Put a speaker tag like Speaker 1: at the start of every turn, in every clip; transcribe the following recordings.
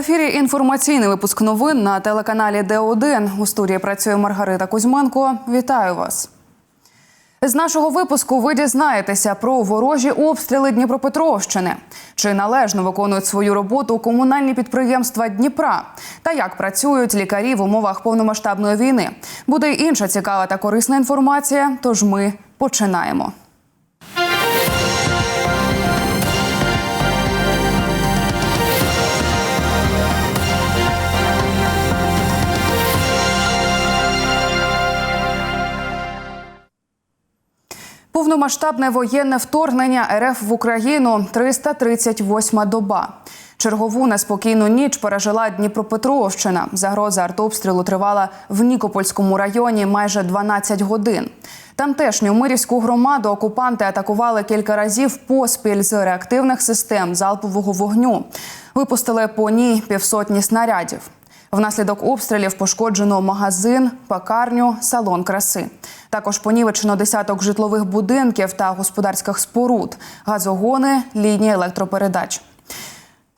Speaker 1: ефірі інформаційний випуск новин на телеканалі Д1. У студії працює Маргарита Кузьменко. Вітаю вас. З нашого випуску ви дізнаєтеся про ворожі обстріли Дніпропетровщини, чи належно виконують свою роботу комунальні підприємства Дніпра, та як працюють лікарі в умовах повномасштабної війни. Буде інша цікава та корисна інформація. Тож ми починаємо. Повномасштабне воєнне вторгнення РФ в Україну 338 доба. Чергову неспокійну ніч пережила Дніпропетровщина. Загроза артобстрілу тривала в Нікопольському районі майже 12 годин. Тамтешню мирівську громаду окупанти атакували кілька разів поспіль з реактивних систем залпового вогню. Випустили по ній півсотні снарядів. Внаслідок обстрілів пошкоджено магазин, пекарню, салон краси. Також понівечено десяток житлових будинків та господарських споруд, газогони, лінії електропередач.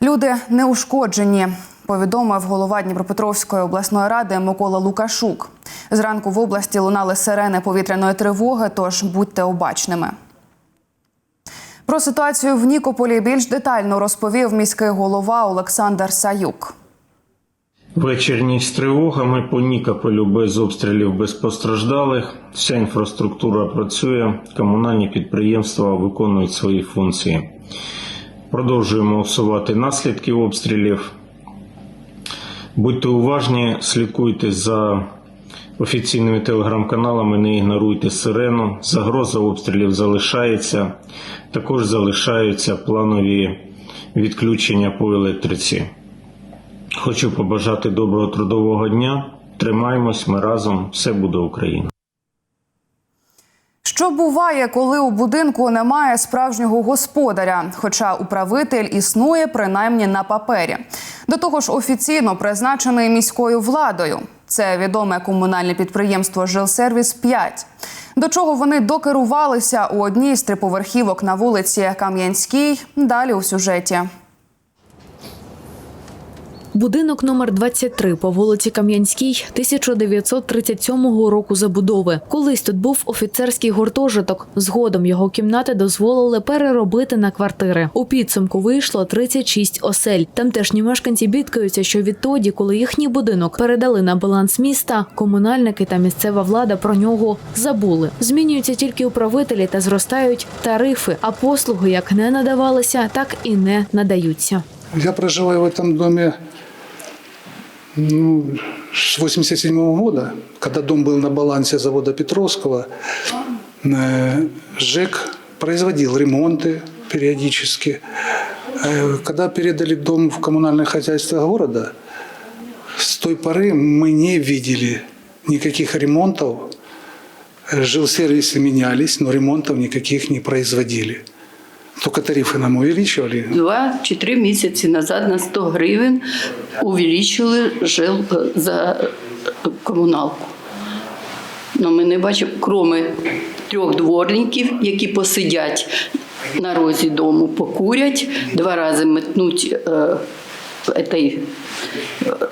Speaker 1: Люди не ушкоджені, повідомив голова Дніпропетровської обласної ради Микола Лукашук. Зранку в області лунали сирени повітряної тривоги, тож будьте обачними. Про ситуацію в Нікополі більш детально розповів міський голова Олександр Саюк.
Speaker 2: Вечір ніч з тривогами по Нікополю без обстрілів, без постраждалих. Вся інфраструктура працює, комунальні підприємства виконують свої функції. Продовжуємо усувати наслідки обстрілів. Будьте уважні, слідкуйте за офіційними телеграм-каналами, не ігноруйте сирену. Загроза обстрілів залишається. Також залишаються планові відключення по електриці. Хочу побажати доброго трудового дня. Тримаємось, ми разом, все буде Україна.
Speaker 1: Що буває, коли у будинку немає справжнього господаря, хоча управитель існує принаймні на папері. До того ж, офіційно призначений міською владою. Це відоме комунальне підприємство Жилсервіс 5 До чого вони докерувалися у одній з триповерхівок на вулиці Кам'янській. Далі у сюжеті.
Speaker 3: Будинок номер 23 по вулиці Кам'янській 1937 року забудови. Колись тут був офіцерський гуртожиток. Згодом його кімнати дозволили переробити на квартири. У підсумку вийшло 36 осель. Тамтешні мешканці бідкаються, що відтоді, коли їхній будинок передали на баланс міста, комунальники та місцева влада про нього забули. Змінюються тільки управителі та зростають тарифи, а послуги як не надавалися, так і не надаються.
Speaker 4: Я проживаю в этом доме ну, с 87 года, когда дом был на балансе завода Петровского. Э, ЖЭК производил ремонты периодически. Э, Когда передали дом в коммунальное хозяйство города, с той поры мы не видели никаких ремонтов. Э, Жилсервисы менялись, но ремонтов никаких не производили. Только тарифы нам увеличивали,
Speaker 5: Два чи три місяці назад на 100 гривень увеличили жил е, за е, комуналку. Ну, ми не бачимо, крім трьох дворників, які посидять на розі дому, покурять, два рази метнуть е, е,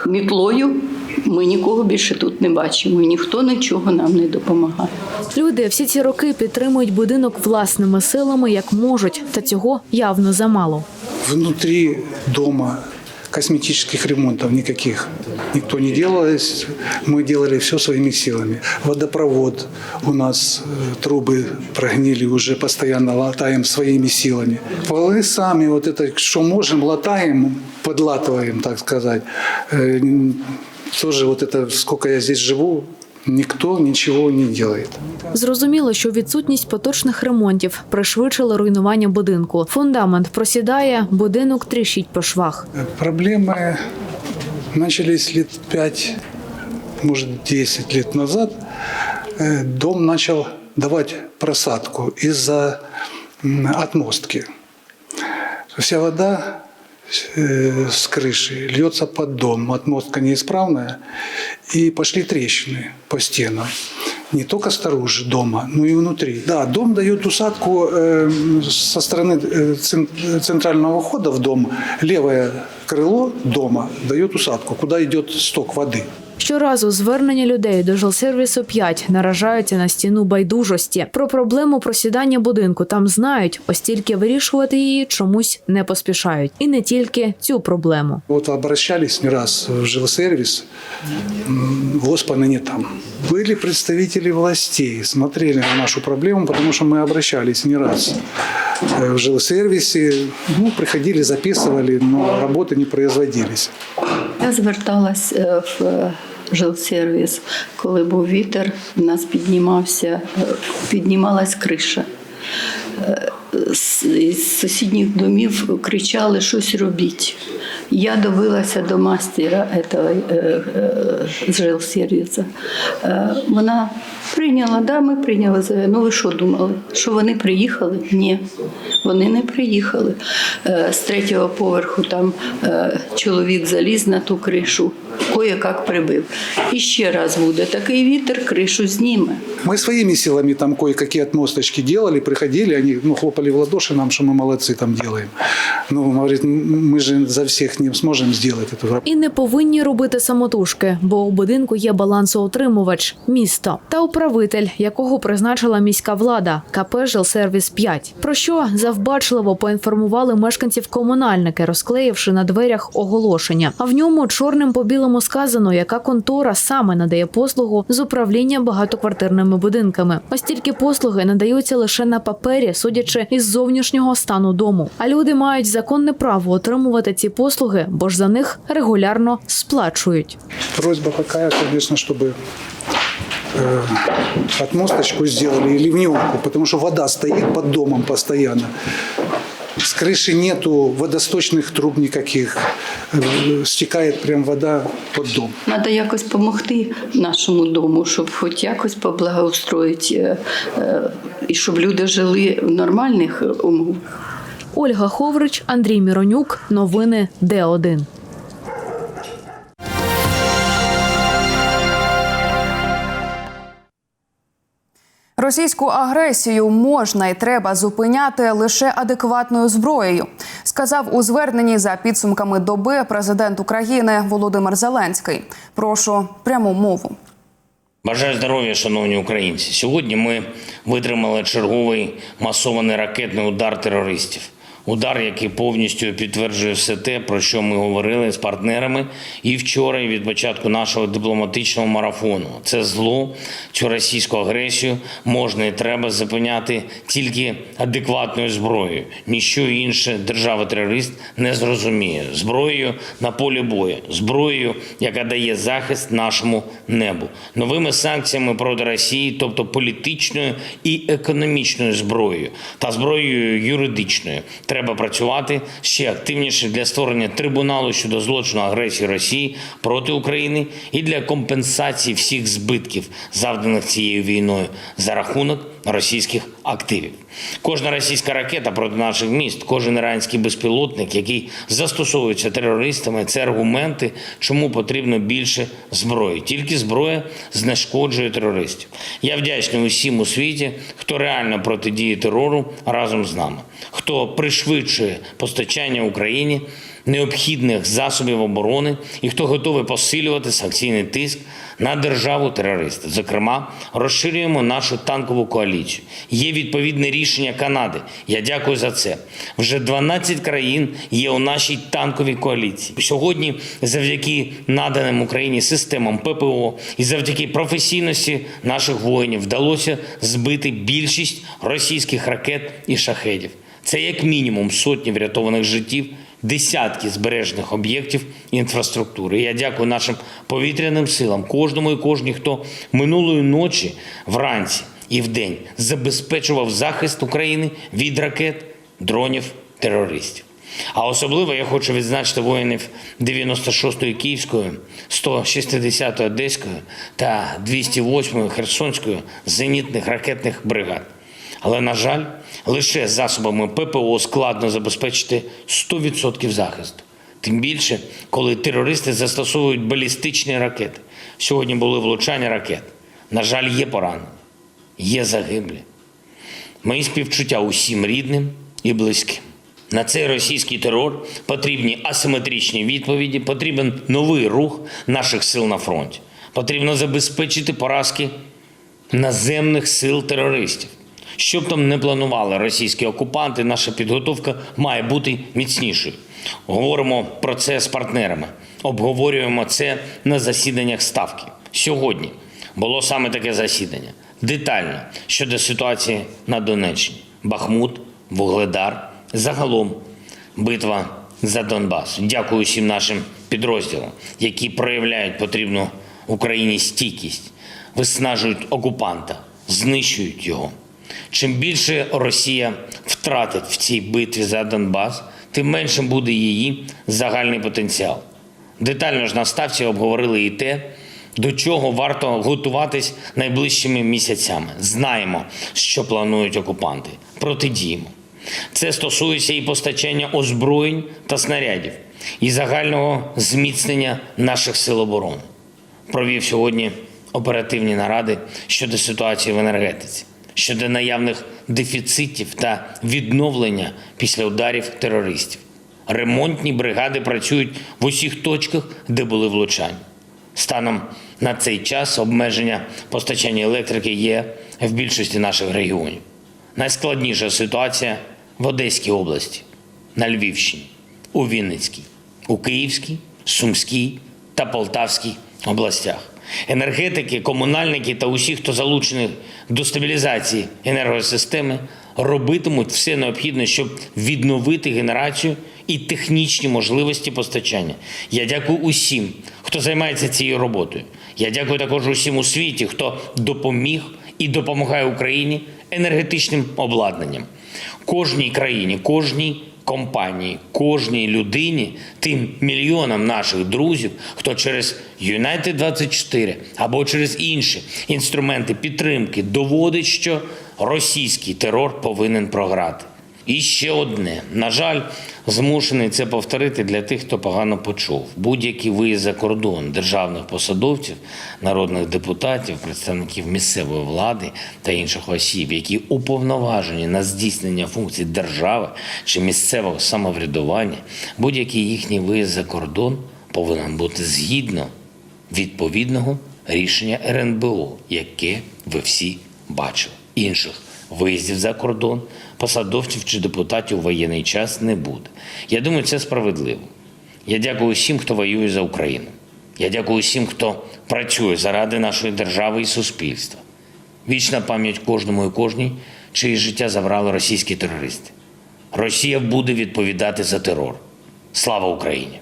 Speaker 5: мітлою. Ми нікого більше тут не бачимо, і ніхто нічого нам не допомагає.
Speaker 3: Люди всі ці роки підтримують будинок власними силами як можуть, та цього явно замало.
Speaker 4: Внутрі дома косметических ремонтов никаких никто не делал. Мы делали все своими силами. Водопровод у нас, э, трубы прогнили, уже постоянно латаем своими силами. Полы сами, вот это, что можем, латаем, подлатываем, так сказать. Э, Тоже вот это, сколько я здесь живу, никто ничего не делает.
Speaker 3: Зрозуміло, що відсутність поточних ремонтів пришвидшила руйнування будинку. Фундамент просідає, будинок тріщить по швах.
Speaker 4: Проблемы начались лет 5, может 10 лет назад. Э, Дом начал давать просадку из-за м, отмостки. Вся вода э, с крыши льется под дом, отмостка неисправная, и пошли трещины по стенам. Не только снаружи дома, но и внутри. Да, дом дает усадку э, со стороны э, цен- центрального входа в дом. Левая крыло дома дает усадку, куда идет сток воды.
Speaker 3: Щоразу звернення людей до жилсервісу 5 наражаються на стіну байдужості. Про проблему просідання будинку там знають, ось тільки вирішувати її чомусь не поспішають. І не тільки цю проблему.
Speaker 4: Вот обращались не раз в жилсервис, м, Господа не там. Были представители властей, смотрели на нашу проблему, потому что мы обращались не раз э, в жилсервисе. Ну, приходили, записывали, но работы не производились.
Speaker 5: Я зверталась е, в е, жилсервіс, коли був вітер, в нас піднімався, е, піднімалась криша. Е, З сусідніх домів кричали щось робіть. Я добилася до мастера этого, е, е, з жилсервісу. Е, Вона прийняла, да, ми прийняли заяву. Ну ви що думали? Що вони приїхали? Ні, вони не приїхали. Е, З третього поверху там е, чоловік заліз на ту кришу, кое-як прибив. І ще раз буде такий вітер, кришу зніме.
Speaker 4: Мы своими силами там кое-какие отмосточки делали, приходили, они ну, хлопали в ладоши нам, что мы молодцы там делаем. Ну, говорит, «М, мы же за всех не сможем сделать эту.
Speaker 3: І не повинні робити самотужки, бо у будинку є балансоутримувач місто та управитель, якого призначила міська влада КП «Жилсервіс 5 Про що завбачливо поінформували мешканців комунальники, розклеївши на дверях оголошення. А в ньому чорним по білому сказано, яка контора саме надає послугу з управління багатоквартирними будинками. Ось тільки послуги надаються лише на папері, судячи із зовнішнього стану дому. А люди мають законне право отримувати ці послуги, бо ж за них регулярно сплачують.
Speaker 4: Просьба какая, конечно, чтобы э, отмосточку сделали и ливневку, потому что вода стоит под домом постоянно. С крыши нету водосточных труб никаких. Э, Стекает прям вода под дом.
Speaker 5: Треба якось допомогти нашому дому, щоб хоч якось поблагоустроїти, е, е, і щоб люди жили в нормальних умовах.
Speaker 3: Ольга Ховрич, Андрій Міронюк. Новини Д1.
Speaker 1: Російську агресію можна і треба зупиняти лише адекватною зброєю, сказав у зверненні за підсумками доби президент України Володимир Зеленський. Прошу пряму мову.
Speaker 6: Бажаю здоров'я, шановні українці. Сьогодні ми витримали черговий масований ракетний удар терористів. Удар, який повністю підтверджує все те, про що ми говорили з партнерами і вчора, і від початку нашого дипломатичного марафону. Це зло, цю російську агресію можна і треба зупиняти тільки адекватною зброєю. Ніщо інше держава-терорист не зрозуміє. Зброєю на полі бою, зброєю, яка дає захист нашому небу, новими санкціями проти Росії, тобто політичною і економічною зброєю та зброєю юридичною. Треба працювати ще активніше для створення трибуналу щодо злочину агресії Росії проти України і для компенсації всіх збитків, завданих цією війною за рахунок російських активів. Кожна російська ракета проти наших міст, кожен іранський безпілотник, який застосовується терористами, це аргументи, чому потрібно більше зброї. Тільки зброя знешкоджує терористів. Я вдячний усім у світі, хто реально протидіє терору разом з нами, хто пришвидшує постачання Україні необхідних засобів оборони і хто готовий посилювати санкційний тиск на державу терориста. Зокрема, розширюємо нашу танкову коаліцію. Є відповідне рішення Канади. Я дякую за це. Вже 12 країн є у нашій танковій коаліції. Сьогодні, завдяки наданим Україні системам ППО і завдяки професійності наших воїнів вдалося збити більшість російських ракет і шахедів. Це як мінімум сотні врятованих життів, десятки збережених об'єктів інфраструктури. Я дякую нашим повітряним силам, кожному і кожній, хто минулої ночі, вранці і вдень забезпечував захист України від ракет, дронів, терористів. А особливо я хочу відзначити воїнів 96-ї Київської, 160-ї Одеської та 208-ї Херсонської зенітних ракетних бригад. Але, на жаль, лише засобами ППО складно забезпечити 100% захисту. Тим більше, коли терористи застосовують балістичні ракети. Сьогодні були влучання ракет. На жаль, є поранені, є загиблі. Мої співчуття усім рідним і близьким. На цей російський терор потрібні асиметричні відповіді, потрібен новий рух наших сил на фронті. Потрібно забезпечити поразки наземних сил терористів. Що б там не планували російські окупанти, наша підготовка має бути міцнішою. Говоримо про це з партнерами, обговорюємо це на засіданнях ставки. Сьогодні було саме таке засідання. Детально щодо ситуації на Донеччині. Бахмут, Вугледар, загалом битва за Донбас. Дякую всім нашим підрозділам, які проявляють потрібну Україні стійкість, виснажують окупанта, знищують його. Чим більше Росія втратить в цій битві за Донбас, тим меншим буде її загальний потенціал. Детально ж на ставці обговорили і те, до чого варто готуватись найближчими місяцями. Знаємо, що планують окупанти. Протидіємо. Це стосується і постачання озброєнь та снарядів, і загального зміцнення наших сил оборони. Провів сьогодні оперативні наради щодо ситуації в енергетиці, щодо наявних дефіцитів та відновлення після ударів терористів. Ремонтні бригади працюють в усіх точках, де були влучання. Станом на цей час обмеження постачання електрики є в більшості наших регіонів. Найскладніша ситуація в Одеській області, на Львівщині, у Вінницькій, у Київській, Сумській та Полтавській областях. Енергетики, комунальники та усі, хто залучений до стабілізації енергосистеми, робитимуть все необхідне, щоб відновити генерацію і технічні можливості постачання. Я дякую усім, хто займається цією роботою. Я дякую також усім у світі, хто допоміг і допомагає Україні енергетичним обладнанням. Кожній країні, кожній компанії, кожній людині, тим мільйонам наших друзів, хто через United 24 або через інші інструменти підтримки доводить, що російський терор повинен програти. І ще одне. На жаль, змушений це повторити для тих, хто погано почув. Будь-який виїзд за кордон державних посадовців, народних депутатів, представників місцевої влади та інших осіб, які уповноважені на здійснення функцій держави чи місцевого самоврядування, будь-який їхній виїзд за кордон повинен бути згідно відповідного рішення РНБО, яке ви всі бачили. Інших виїздів за кордон, посадовців чи депутатів у воєнний час не буде. Я думаю, це справедливо. Я дякую всім, хто воює за Україну. Я дякую всім, хто працює заради нашої держави і суспільства. Вічна пам'ять кожному і кожній, чиє життя забрали російські терористи. Росія буде відповідати за терор. Слава Україні!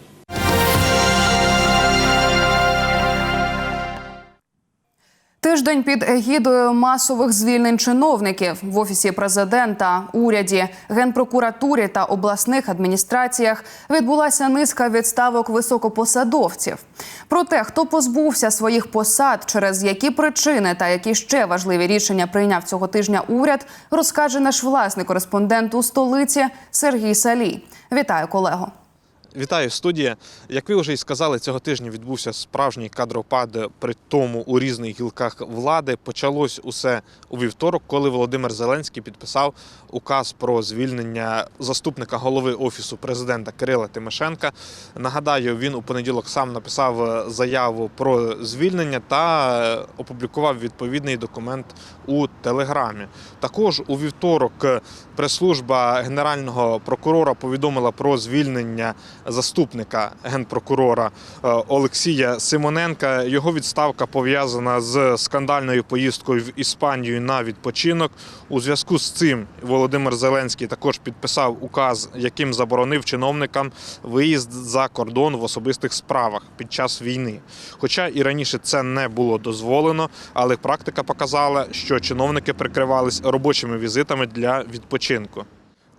Speaker 1: Тиждень під егідою масових звільнень чиновників в офісі президента, уряді, генпрокуратурі та обласних адміністраціях відбулася низка відставок високопосадовців. Про те, хто позбувся своїх посад, через які причини та які ще важливі рішення прийняв цього тижня уряд, розкаже наш власний кореспондент у столиці Сергій Салій. Вітаю, колего.
Speaker 7: Вітаю студія. Як ви вже і сказали, цього тижня відбувся справжній кадропад, при тому у різних гілках влади. Почалось усе у вівторок, коли Володимир Зеленський підписав указ про звільнення заступника голови офісу президента Кирила Тимошенка. Нагадаю, він у понеділок сам написав заяву про звільнення та опублікував відповідний документ у телеграмі. Також у вівторок прес-служба генерального прокурора повідомила про звільнення заступника генпрокурора е, Олексія Симоненка. Його відставка пов'язана з скандальною поїздкою в Іспанію на відпочинок. У зв'язку з цим Володимир Зеленський також підписав указ, яким заборонив чиновникам виїзд за кордон в особистих справах під час війни. Хоча і раніше це не було дозволено, але практика показала, що чиновники прикривались робочими візитами для відпочинку.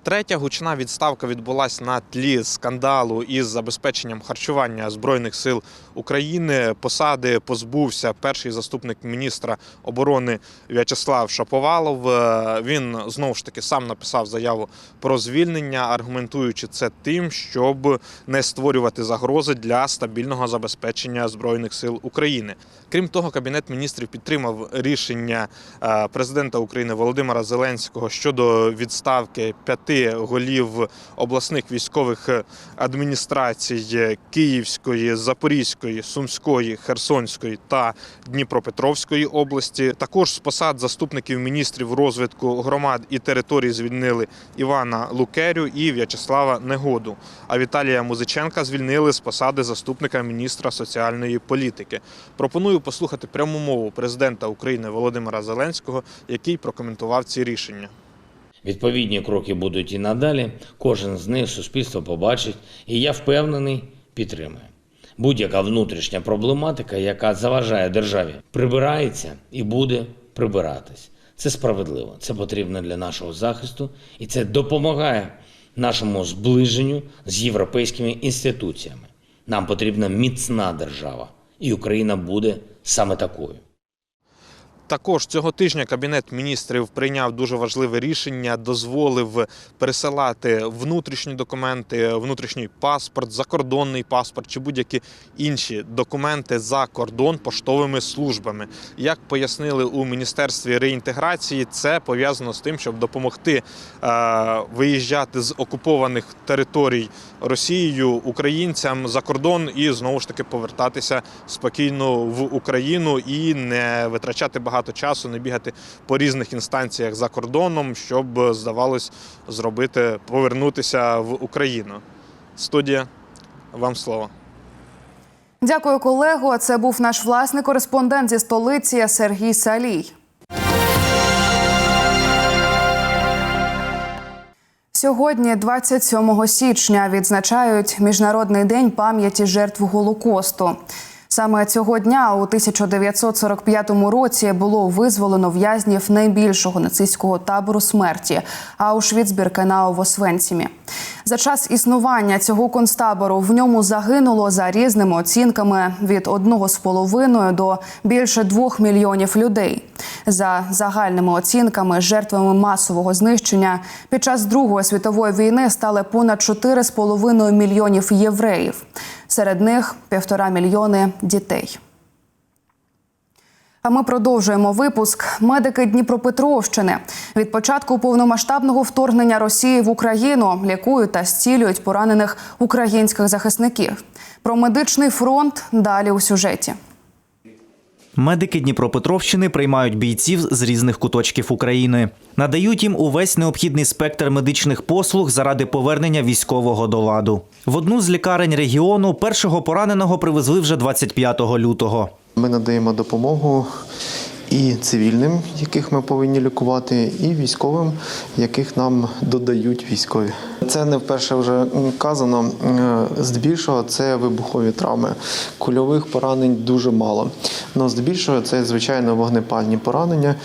Speaker 7: Третя гучна відставка відбулася на тлі скандалу із забезпеченням харчування збройних сил України. Посади позбувся перший заступник міністра оборони В'ячеслав Шаповалов. Е, Він знову ж таки сам написав заяву про звільнення, аргументуючи це тим, щоб не створювати загрози для стабільного забезпечення збройних сил України. Крім того, кабінет міністрів підтримав рішення е, президента України Володимира Зеленського щодо відставки п'яти голів обласних військових адміністрацій Київської, Запорізької, Сумської, Херсонської та Дніпропетровської області. Також з посад заступників міністрів розвитку громад і територій звільнили Івана Лукерю і В'ячеслава Негоду. А Віталія Музиченка звільнили з посади заступника міністра соціальної політики. Пропоную послухати пряму мову президента України Володимира Зеленського, який прокоментував ці рішення.
Speaker 6: Відповідні кроки будуть і надалі. Кожен з них суспільство побачить, і я впевнений, підтримує. Будь-яка внутрішня проблематика, яка заважає державі, прибирається і буде прибиратись. Це справедливо, це потрібно для нашого захисту, і це допомагає нашому зближенню з європейськими інституціями. Нам потрібна міцна держава, і Україна буде саме такою.
Speaker 7: Також цього тижня Кабінет міністрів прийняв дуже важливе рішення, дозволив пересилати внутрішні документи, внутрішній паспорт, закордонний паспорт чи будь-які інші документи за кордон поштовими службами. Як пояснили у міністерстві реінтеграції, це пов'язано з тим, щоб допомогти е, виїжджати з окупованих територій Росією українцям за кордон і знову ж таки повертатися спокійно в Україну і не витрачати багато часу, не бігати по різних інстанціях за кордоном, щоб здавалось зробити повернутися в Україну. Студія, вам слово.
Speaker 1: Дякую, колего. Це був наш власний кореспондент зі столиці Сергій Салій. Сьогодні, 27 січня, відзначають Міжнародний день пам'яті жертв Голокосту. Саме цього дня у 1945 році було визволено в'язнів найбільшого нацистського табору смерті Аушвіц-Біркенау в Освенцімі. За час існування цього концтабору в ньому загинуло за різними оцінками від 1,5 до більше 2 мільйонів людей. За загальними оцінками, жертвами масового знищення під час Другої світової війни стали понад 4,5 мільйонів євреїв. Серед них півтора мільйони дітей. А ми продовжуємо випуск. Медики Дніпропетровщини від початку повномасштабного вторгнення Росії в Україну лікують та зцілюють поранених українських захисників. Про медичний фронт далі у сюжеті.
Speaker 8: Медики Дніпропетровщини приймають бійців з різних куточків України, надають їм увесь необхідний спектр медичних послуг заради повернення військового до ладу. В одну з лікарень регіону першого пораненого привезли вже 25 лютого.
Speaker 9: Ми надаємо допомогу і цивільним, яких ми повинні лікувати, і військовим, яких нам додають військові. Це не вперше вже казано. Е, Здебільшого це вибухові травми. Кульових поранень дуже мало. Но здебільшого це звичайно вогнепальні поранення,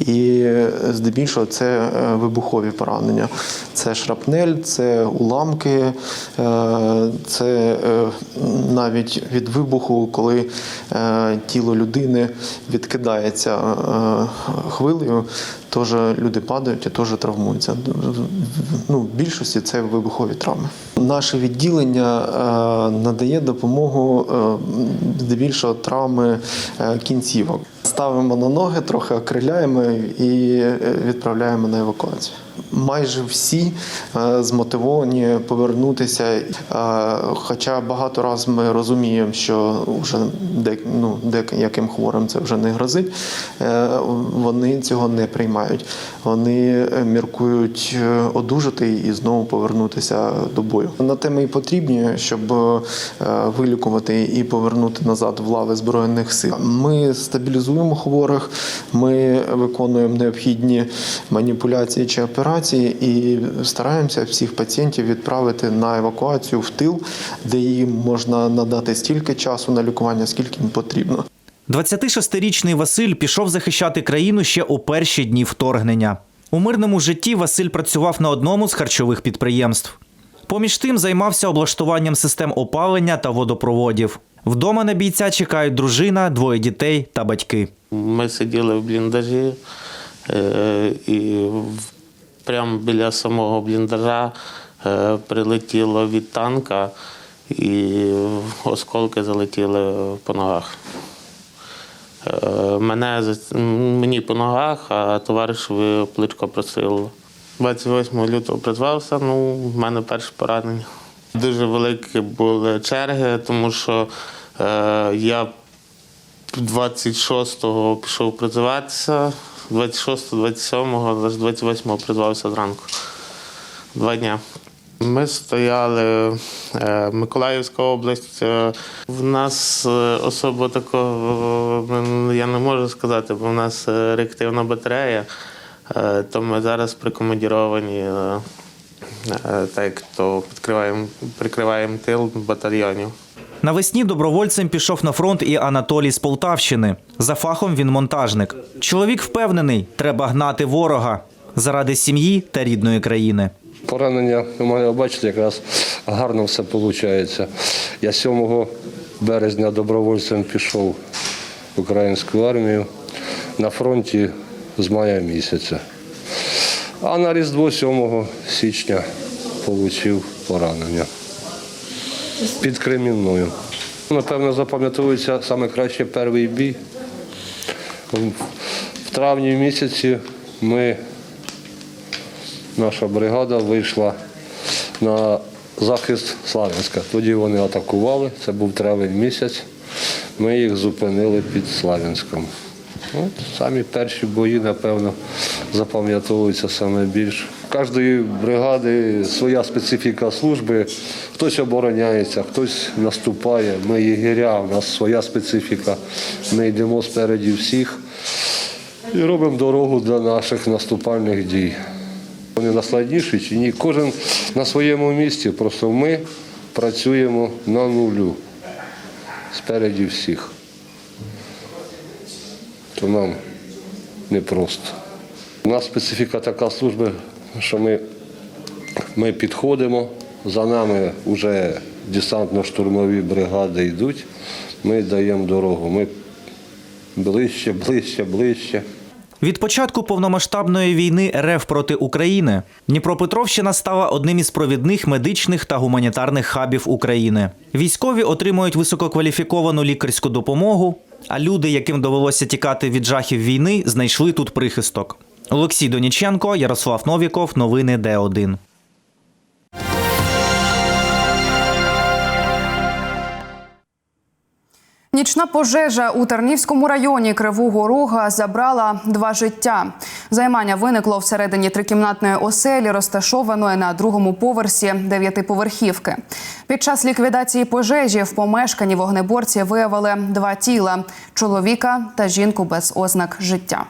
Speaker 9: і е, здебільшого це е, вибухові поранення. Це шрапнель, це уламки, це навіть від вибуху, коли тіло людини відкидається е, хвилею, теж люди падають і теж травмуються. Ну, в більшості це вибухові травми. Наше відділення е, надає допомогу е, здебільшого травми кінцівок. Ставимо на ноги, трохи окриляємо і відправляємо на евакуацію. Майже всі е, змотивовані повернутися. Е, Хоча багато разів ми розуміємо, що вже ну, деяким хворим це вже не грозить, е, вони цього не приймають. Вони міркують одужати і знову повернутися до бою. На те ми і потрібні, щоб вилікувати і повернути назад в лави збройних сил. Ми стабілізуємо хворих, ми виконуємо необхідні маніпуляції чи операції і стараємося всіх пацієнтів відправити на евакуацію в тил, де їм можна надати стільки часу на лікування, скільки їм потрібно.
Speaker 8: 26-річний Василь пішов захищати країну ще у перші дні вторгнення. У мирному житті Василь працював на одному з харчових підприємств. Поміж тим займався облаштуванням систем опалення та водопроводів. Вдома на бійця чекають дружина, двоє дітей та батьки.
Speaker 10: Ми сиділи в бліндажі, е, і в- прямо біля самого бліндажа е, прилетіло від танка, і осколки залетіли по ногах. Е, Мене, мені по ногах, а товаришеві пличко просило. 28 лютого призвався, ну, в мене перше поранення. Дуже великі були черги, тому що е, я 26-го пішов призиватися, 26-го, 27-го, 28-го призвався зранку. Два дня. Ми стояли е, Миколаївська область. е, В нас е, особо такого я не можу сказати, бо в нас реактивна батарея, то ми зараз прикомандіровані, так то підкриваємо, прикриваємо тил батальйонів.
Speaker 8: Навесні добровольцем пішов на фронт і Анатолій з Полтавщини. За фахом він монтажник. Чоловік впевнений, треба гнати ворога заради сім'ї та рідної країни.
Speaker 11: Поранення у мене, бачите, якраз гарно все виходить. Я 7 березня добровольцем пішов в українську армію на фронті з мая місяця. А на Різдво 7 січня отримав поранення під Кремінною. Напевно, запам'ятовується саме краще перший бій. В травні місяці ми наша бригада вийшла на захист Славянська. Тоді вони атакували, це був травень місяць. Ми їх зупинили під Славянськом. От самі перші бої, напевно, запам'ятовуються саме більше. Кожної бригади своя специфіка служби. Хтось обороняється, хтось наступає. Ми єгеря, у нас своя специфіка. Ми йдемо спереді всіх і робимо дорогу для наших наступальних дій. Вони найскладніші чи ні? Кожен на своєму місці, просто ми працюємо на нулю спереді всіх. То нам непросто. У нас специфіка така служби, що ми, ми підходимо, за нами вже десантно-штурмові бригади йдуть, ми даємо дорогу. Ми ближче, ближче, ближче.
Speaker 8: Від початку повномасштабної війни РФ проти України Дніпропетровщина стала одним із провідних медичних та гуманітарних хабів України. Військові отримують висококваліфіковану лікарську допомогу, а люди, яким довелося тікати від жахів війни, знайшли тут прихисток. Олексій Доніченко, Ярослав Новіков, новини Д1.
Speaker 1: Нічна пожежа у Тернівському районі Кривого Рога забрала два життя. Займання виникло всередині трикімнатної оселі, розташованої на другому поверсі дев'ятиповерхівки. Під час ліквідації пожежі в помешканні вогнеборці виявили два тіла чоловіка та жінку без ознак життя.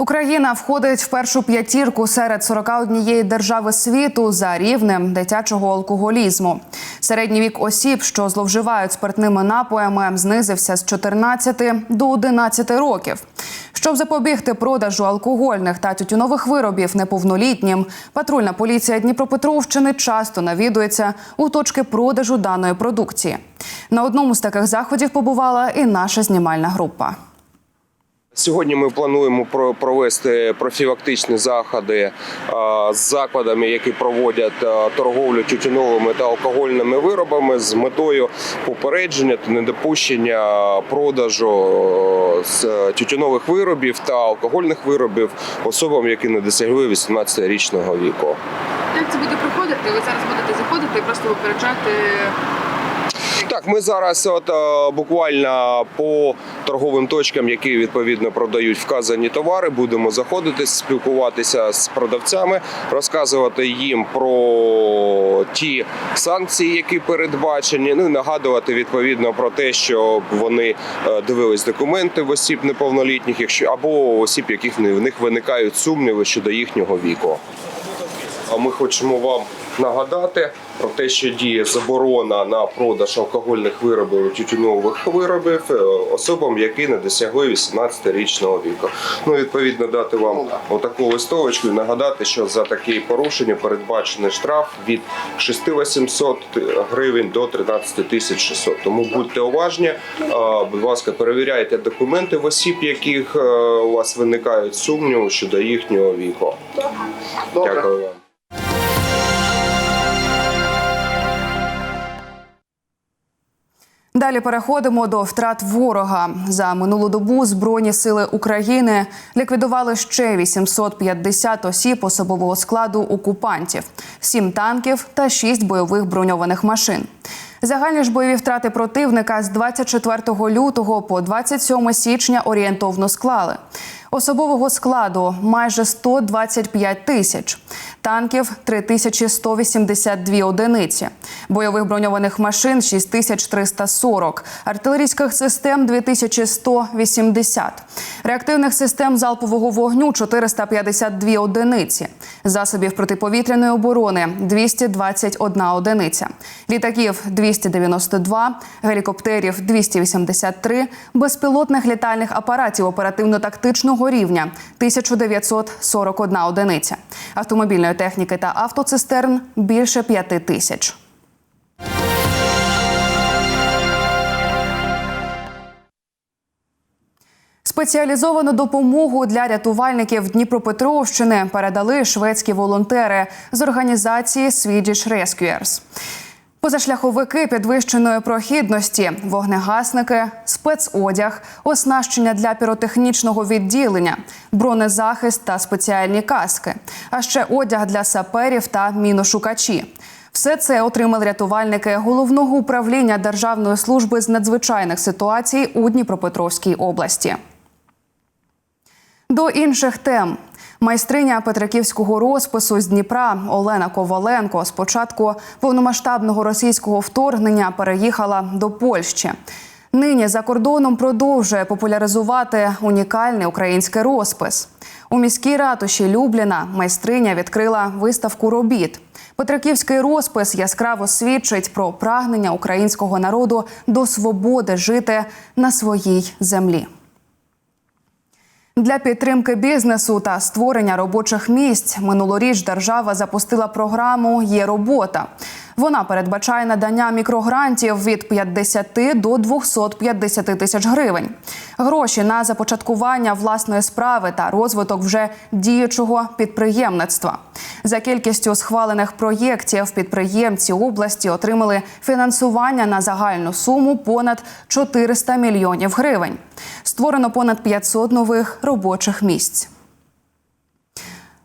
Speaker 1: Україна входить в першу п'ятірку серед 41 держави світу за рівнем дитячого алкоголізму. Середній вік осіб, що зловживають спиртними напоями, знизився з 14 до 11 років. Щоб запобігти продажу алкогольних та тютюнових виробів неповнолітнім, патрульна поліція Дніпропетровщини часто навідується у точки продажу даної продукції. На одному з таких заходів побувала і наша знімальна група.
Speaker 12: Сьогодні ми плануємо про- провести профілактичні заходи з закладами, які проводять торговлю тютюновими та алкогольними виробами з метою попередження та недопущення продажу з тютюнових виробів та алкогольних виробів особам, які не досягли 18-річного віку.
Speaker 1: Як це буде проходити? Ви зараз будете заходити і просто попереджати
Speaker 12: Так, ми зараз от е, буквально по торговим точкам, які відповідно продають вказані товари, будемо заходити, спілкуватися з продавцями, розказувати їм про ті санкції, які передбачені. Ну і нагадувати відповідно про те, щоб вони е, дивились документи в осіб неповнолітніх, якщо або осіб, яких в них виникають сумніви щодо їхнього віку. А ми хочемо вам нагадати про те, що діє заборона на продаж алкогольних виробів тютюнових виробів е, особам, які не досягли 18-річного віку. Ну, відповідно, дати вам отаку листовочку і нагадати, що за такі порушення передбачений штраф від 6800 гривень до 13 тисяч 600. Тому будьте уважні, будь ласка, перевіряйте документи в осіб, яких е, у вас виникають сумніви щодо їхнього віку. Дякую вам.
Speaker 1: Далі переходимо до втрат ворога. За минулу добу Збройні сили України ліквідували ще 850 осіб особового складу окупантів, 7 танків та 6 бойових броньованих машин. Загальні ж бойові втрати противника з 24 лютого по 27 січня орієнтовно склали. Особового складу майже 125 тисяч, танків 3182 одиниці, бойових броньованих машин 6340, артилерійських систем 2180, реактивних систем залпового вогню 452 одиниці, засобів протиповітряної оборони 221 одиниця, літаків 292, гелікоптерів 283, безпілотних літальних апаратів оперативно-тактичного рівня 1941 одиниця, автомобільної техніки та автоцистерн більше п'яти тисяч. Спеціалізовану допомогу для рятувальників Дніпропетровщини передали шведські волонтери з організації Swedish Rescuers. Позашляховики підвищеної прохідності, вогнегасники, спецодяг, оснащення для піротехнічного відділення, бронезахист та спеціальні каски, а ще одяг для саперів та міношукачі. Все це отримали рятувальники головного управління Державної служби з надзвичайних ситуацій у Дніпропетровській області. До інших тем. Майстриня Петриківського розпису з Дніпра Олена Коваленко з початку повномасштабного російського вторгнення переїхала до Польщі. Нині за кордоном продовжує популяризувати унікальний український розпис. У міській ратуші Любліна майстриня відкрила виставку робіт. Петриківський розпис яскраво свідчить про прагнення українського народу до свободи жити на своїй землі. Для підтримки бізнесу та створення робочих місць минулоріч держава запустила програму Є робота. Вона передбачає надання мікрогрантів від 50 до 250 тисяч гривень. Гроші на започаткування власної справи та розвиток вже діючого підприємництва. За кількістю схвалених проєктів підприємці області отримали фінансування на загальну суму понад 400 мільйонів гривень. Створено понад 500 нових робочих місць.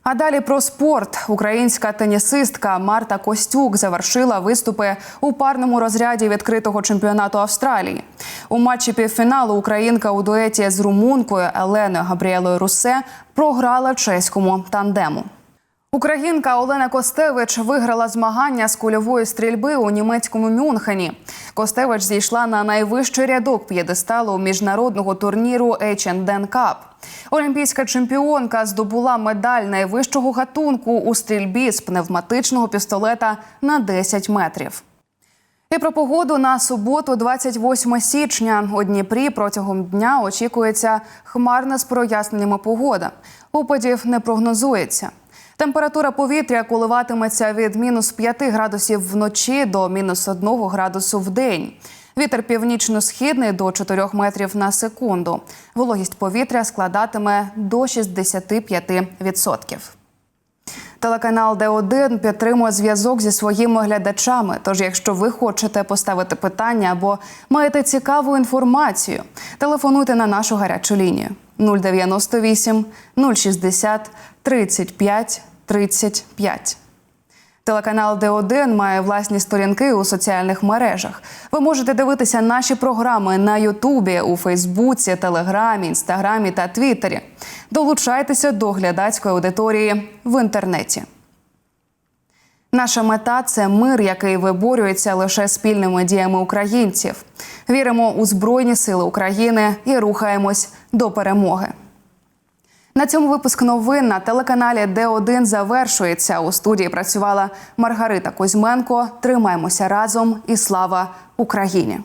Speaker 1: А далі про спорт. Українська тенісистка Марта Костюк завершила виступи у парному розряді відкритого чемпіонату Австралії. У матчі півфіналу Українка у дуеті з румункою Еленою Габріелою Русе програла чеському тандему. Українка Олена Костевич виграла змагання з кульової стрільби у німецькому Мюнхені. Костевич зійшла на найвищий рядок п'єдесталу міжнародного турніру H&N Cup. Олімпійська чемпіонка здобула медаль найвищого гатунку у стрільбі з пневматичного пістолета на 10 метрів. І про погоду на суботу, 28 січня. У Дніпрі протягом дня очікується хмарна з проясненнями погода. Опадів не прогнозується. Температура повітря коливатиметься від мінус 5 градусів вночі до мінус 1 градусу в день. Вітер північно-східний до 4 метрів на секунду. Вологість повітря складатиме до 65%. Телеканал Д1 підтримує зв'язок зі своїми глядачами. Тож, якщо ви хочете поставити питання або маєте цікаву інформацію, телефонуйте на нашу гарячу лінію 098 060 35 35. Телеканал Д1 має власні сторінки у соціальних мережах. Ви можете дивитися наші програми на Ютубі, у Фейсбуці, Телеграмі, Інстаграмі та Твіттері. Долучайтеся до глядацької аудиторії в інтернеті. Наша мета це мир, який виборюється лише спільними діями українців. Віримо у Збройні Сили України і рухаємось до перемоги. На цьому випуск новин на телеканалі Д1 завершується. У студії працювала Маргарита Кузьменко. Тримаємося разом і слава Україні!